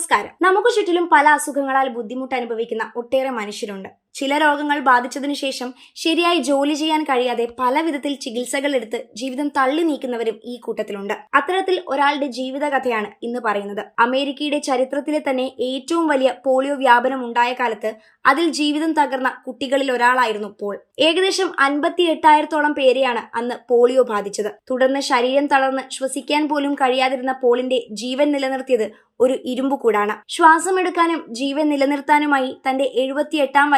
നമസ്കാരം. നമുക്ക് ചുറ്റിലും പല അസുഖങ്ങളാൽ ബുദ്ധിമുട്ട് അനുഭവിക്കുന്ന ഒട്ടേറെ മനുഷ്യരുണ്ട്. ചില രോഗങ്ങൾ ബാധിച്ചതിനു ശേഷം ശരിയായി ജോലി ചെയ്യാൻ കഴിയാതെ പല വിധത്തിൽ ചികിത്സകൾ എടുത്ത് ജീവിതം തള്ളി നീക്കുന്നവരും ഈ കൂട്ടത്തിലുണ്ട്. അത്തരത്തിൽ ഒരാളുടെ ജീവിതകഥയാണ് ഇന്ന് പറയുന്നത്. അമേരിക്കയുടെ ചരിത്രത്തിലെ തന്നെ ഏറ്റവും വലിയ പോളിയോ വ്യാപനം ഉണ്ടായ കാലത്ത് അതിൽ ജീവിതം തകർന്ന കുട്ടികളിൽ ഒരാളായിരുന്നു പോൾ. ഏകദേശം അൻപത്തി എട്ടായിരത്തോളം പേരെയാണ് അന്ന് പോളിയോ ബാധിച്ചത്. തുടർന്ന് ശരീരം തളർന്ന് ശ്വസിക്കാൻ പോലും കഴിയാതിരുന്ന പോളിന്റെ ജീവൻ നിലനിർത്തിയത് ഒരു ഇരുമ്പുകൂടാണ്. ശ്വാസമെടുക്കാനും ജീവൻ നിലനിർത്താനുമായി തന്റെ എഴുപത്തി എട്ടാം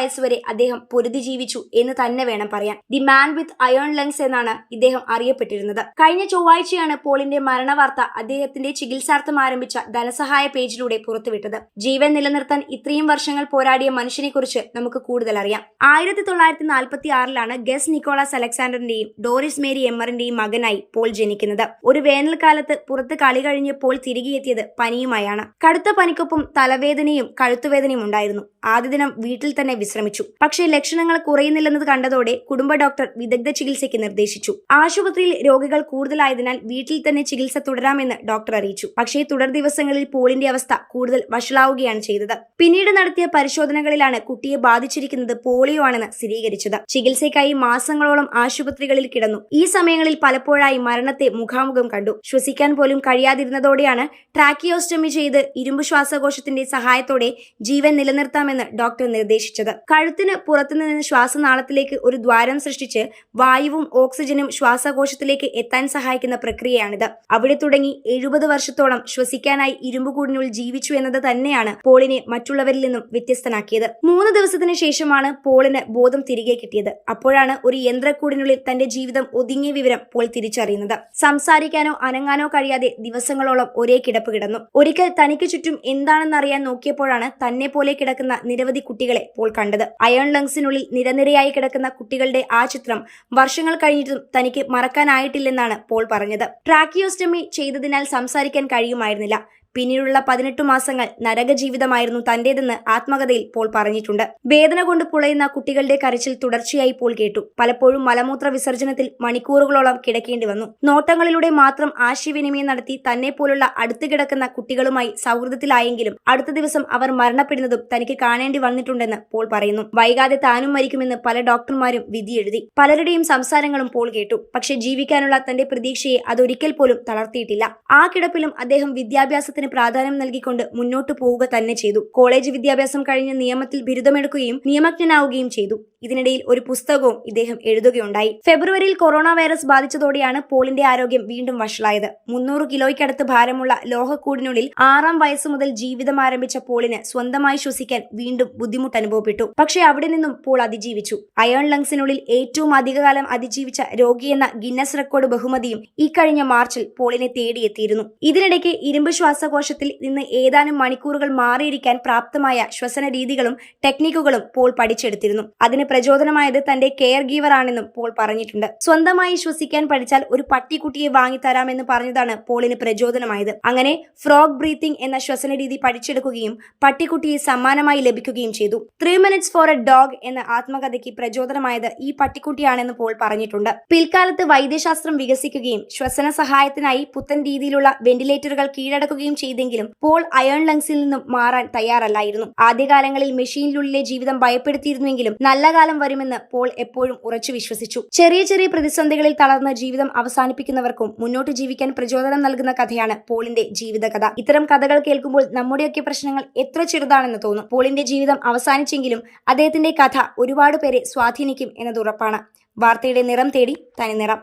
അദ്ദേഹം പൊരുതി ജീവിച്ചു എന്ന് തന്നെ വേണം പറയാൻ. The man with iron lungs എന്നാണ് ഇദ്ദേഹം അറിയപ്പെട്ടിരുന്നത്. കഴിഞ്ഞ ചൊവ്വാഴ്ചയാണ് പോളിന്റെ മരണവാർത്ത അദ്ദേഹത്തിന്റെ ചികിത്സാർത്ഥം ആരംഭിച്ച ധനസഹായ പേജിലൂടെ പുറത്തുവിട്ടത്. ജീവൻ നിലനിർത്താൻ ഇത്രയും വർഷങ്ങൾ പോരാടിയ മനുഷ്യനെക്കുറിച്ച് നമുക്ക് കൂടുതൽ അറിയാം. ആയിരത്തി തൊള്ളായിരത്തി നാൽപ്പത്തി ആറിലാണ് ഗസ് നിക്കോളാസ് അലക്സാണ്ടറിന്റെയും ഡോറിസ് മേരി എമ്മറിന്റെയും മകനായി പോൾ ജനിക്കുന്നത്. ഒരു വേനൽക്കാലത്ത് പുറത്ത് കളി കഴിഞ്ഞ് പോൾ തിരികെ പനിയുമായാണ്. കടുത്ത പനിക്കൊപ്പം തലവേദനയും കഴുത്തുവേദനയും ഉണ്ടായിരുന്നു. ആദ്യ ദിനം വീട്ടിൽ തന്നെ വിശ്രമിച്ചു. പക്ഷേ ലക്ഷണങ്ങൾ കുറയുന്നില്ലെന്നത് കണ്ടതോടെ കുടുംബ ഡോക്ടർ വിദഗ്ധ ചികിത്സയ്ക്ക് നിർദ്ദേശിച്ചു. ആശുപത്രിയിൽ രോഗികൾ കൂടുതലായതിനാൽ വീട്ടിൽ തന്നെ ചികിത്സ തുടരാമെന്ന് ഡോക്ടർ അറിയിച്ചു. പക്ഷേ തുടർ ദിവസങ്ങളിൽ പോളിന്റെ അവസ്ഥ കൂടുതൽ വഷളാവുകയാണ് ചെയ്തത്. പിന്നീട് നടത്തിയ പരിശോധനകളിലാണ് കുട്ടിയെ ബാധിച്ചിരിക്കുന്നത് പോളിയോ ആണെന്ന് സ്ഥിരീകരിച്ചത്. ചികിത്സയ്ക്കായി മാസങ്ങളോളം ആശുപത്രികളിൽ കിടന്നു. ഈ സമയങ്ങളിൽ പലപ്പോഴായി മരണത്തെ മുഖാമുഖം കണ്ടു. ശ്വസിക്കാൻ പോലും കഴിയാതിരുന്നതോടെയാണ് ട്രാക്കിയോസ്റ്റമി ചെയ്ത് ഇരുമ്പ് ശ്വാസകോശത്തിന്റെ സഹായത്തോടെ ജീവൻ നിലനിർത്താമെന്ന് ഡോക്ടർ നിർദ്ദേശിച്ചത്. കഴുത്തിന് പുറത്തുനിന്ന് ശ്വാസനാളത്തിലേക്ക് ഒരു ദ്വാരം സൃഷ്ടിച്ച് വായുവും ഓക്സിജനും ശ്വാസകോശത്തിലേക്ക് എത്താൻ സഹായിക്കുന്ന പ്രക്രിയയാണിത്. അവിടെ തുടങ്ങി എഴുപത് വർഷത്തോളം ശ്വസിക്കാനായി ഇരുമ്പുകൂടിനുള്ളിൽ ജീവിച്ചു എന്നത് തന്നെയാണ് പോളിനെ മറ്റുള്ളവരിൽ നിന്നും വ്യത്യസ്തനാക്കിയത്. മൂന്ന് ദിവസത്തിന് ശേഷമാണ് പോളിന് ബോധം തിരികെ കിട്ടിയത്. അപ്പോഴാണ് ഒരു യന്ത്രക്കൂടിനുള്ളിൽ തന്റെ ജീവിതം ഒതുങ്ങിയ വിവരം പോൾ തിരിച്ചറിയുന്നത്. സംസാരിക്കാനോ അനങ്ങാനോ കഴിയാതെ ദിവസങ്ങളോളം ഒരേ കിടപ്പ് കിടന്നു. ഒരിക്കൽ തനിക്ക് ചുറ്റും എന്താണെന്ന് അറിയാൻ നോക്കിയപ്പോഴാണ് തന്നെ പോലെ കിടക്കുന്ന നിരവധി കുട്ടികളെ പോൾ കണ്ടത്. അയൺ ലങ്സിനുള്ളിൽ നിരനിരയായി കിടക്കുന്ന കുട്ടികളുടെ ആ ചിത്രം വർഷങ്ങൾ കഴിഞ്ഞിട്ടും തനിക്ക് മറക്കാനായിട്ടില്ലെന്നാണ് പോൾ പറഞ്ഞത്. ട്രാക്കിയോസ്റ്റമി ചെയ്തതിനാൽ സംസാരിക്കാൻ കഴിയുമായിരുന്നില്ല. പിന്നീടുള്ള പതിനെട്ട് മാസങ്ങൾ നരക ജീവിതമായിരുന്നു തന്റേതെന്ന് ആത്മകഥയിൽ പോൾ പറഞ്ഞിട്ടുണ്ട്. വേദന കൊണ്ട് പുളയുന്ന കുട്ടികളുടെ കരച്ചിൽ തുടർച്ചയായി പോൾ കേട്ടു. പലപ്പോഴും മലമൂത്ര വിസർജനത്തിൽ മണിക്കൂറുകളോളം കിടക്കേണ്ടി വന്നു. നോട്ടങ്ങളിലൂടെ മാത്രം ആശയവിനിമയം നടത്തി തന്നെ പോലുള്ള അടുത്തു കിടക്കുന്ന കുട്ടികളുമായി സൗഹൃദത്തിലായെങ്കിലും അടുത്ത ദിവസം അവർ മരണപ്പെടുന്നതും തനിക്ക് കാണേണ്ടി വന്നിട്ടുണ്ടെന്ന് പോൾ പറയുന്നു. വൈകാതെ താനും മരിക്കുമെന്ന് പല ഡോക്ടർമാരും വിധിയെഴുതി. പലരുടെയും സംസാരങ്ങളും പോൾ കേട്ടു. പക്ഷേ ജീവിക്കാനുള്ള തന്റെ പ്രതീക്ഷയെ അതൊരിക്കൽ പോലും തളർത്തിയിട്ടില്ല. ആ കിടപ്പിലും അദ്ദേഹം വിദ്യാഭ്യാസത്തിന് പ്രാധാന്യം നൽകിക്കൊണ്ട് മുന്നോട്ടു പോവുക തന്നെ ചെയ്തു. കോളേജ് വിദ്യാഭ്യാസം കഴിഞ്ഞ് നിയമത്തിൽ ബിരുദമെടുക്കുകയും നിയമജ്ഞനാവുകയും ചെയ്തു. ഇതിനിടയിൽ ഒരു പുസ്തകവും ഇദ്ദേഹം എഴുതുകയുണ്ടായി. ഫെബ്രുവരിയിൽ കൊറോണ വൈറസ് ബാധിച്ചതോടെയാണ് പോളിന്റെ ആരോഗ്യം വീണ്ടും വഷളായത്. മുന്നൂറ് കിലോയ്ക്കടുത്ത് ഭാരമുള്ള ലോഹക്കൂടിനുള്ളിൽ ആറാം വയസ്സ് മുതൽ ജീവിതം ആരംഭിച്ച പോളിന് സ്വന്തമായി ശ്വസിക്കാൻ വീണ്ടും ബുദ്ധിമുട്ട് അനുഭവപ്പെട്ടു. പക്ഷേ അവിടെ നിന്നും പോൾ അതിജീവിച്ചു. അയൺ ലങ്സിനുള്ളിൽ ഏറ്റവും അധികകാലം അതിജീവിച്ച രോഗി എന്ന ഗിന്നസ് റെക്കോർഡ് ബഹുമതിയും ഇക്കഴിഞ്ഞ മാർച്ചിൽ പോളിനെ തേടിയെത്തിയിരുന്നു. ഇതിനിടയ്ക്ക് ഇരുമ്പ് ശ്വാസകോശത്തിൽ നിന്ന് ഏതാനും മണിക്കൂറുകൾ മാറിയിരിക്കാൻ പ്രാപ്തമായ ശ്വസന രീതികളും ടെക്നിക്കുകളും പോൾ പഠിച്ചെടുത്തിരുന്നു. അതിന് പ്രചോദനമായത് തന്റെ കെയർ ഗീവർ ആണെന്നും പോൾ പറഞ്ഞിട്ടുണ്ട്. സ്വന്തമായി ശ്വസിക്കാൻ പഠിച്ചാൽ ഒരു പട്ടിക്കുട്ടിയെ വാങ്ങിത്തരാമെന്ന് പറഞ്ഞതാണ് പോളിന് പ്രചോദനമായത്. അങ്ങനെ ഫ്രോഗ് ബ്രീത്തിംഗ് എന്ന ശ്വസന രീതി പഠിച്ചെടുക്കുകയും പട്ടിക്കുട്ടിയെ സമ്മാനമായി ലഭിക്കുകയും ചെയ്തു. Three minutes for a dog എന്ന ആത്മകഥയ്ക്ക് പ്രചോദനമായത് ഈ പട്ടിക്കുട്ടിയാണെന്ന് പോൾ പറഞ്ഞിട്ടുണ്ട്. പിൽക്കാലത്ത് വൈദ്യശാസ്ത്രം വികസിക്കുകയും ശ്വസന സഹായത്തിനായി പുത്തൻ രീതിയിലുള്ള വെന്റിലേറ്ററുകൾ കീഴടക്കുകയും ചെയ്തെങ്കിലും പോൾ അയൺ ലങ്സിൽ നിന്നും മാറാൻ തയ്യാറല്ലായിരുന്നു. ആദ്യകാലങ്ങളിൽ മെഷീനിലുള്ളിലെ ജീവിതം ഭയപ്പെടുത്തിയിരുന്നുവെങ്കിലും നല്ല കാലം വരുമെന്ന് പോൾ എപ്പോഴും ഉറച്ചു വിശ്വസിച്ചു. ചെറിയ ചെറിയ പ്രതിസന്ധികളിൽ തളർന്ന് ജീവിതം അവസാനിപ്പിക്കുന്നവർക്കും മുന്നോട്ട് ജീവിക്കാൻ പ്രചോദനം നൽകുന്ന കഥയാണ് പോളിന്റെ ജീവിതകഥ. ഇത്തരം കഥകൾ കേൾക്കുമ്പോൾ നമ്മുടെയൊക്കെ പ്രശ്നങ്ങൾ എത്ര ചെറുതാണെന്ന് തോന്നും. പോളിന്റെ ജീവിതം അവസാനിച്ചെങ്കിലും അദ്ദേഹത്തിന്റെ കഥ ഒരുപാട് പേരെ സ്വാധീനിക്കും എന്നത് ഉറപ്പാണ്. വാർത്തയുടെ നിറം തേടി തനി നിറം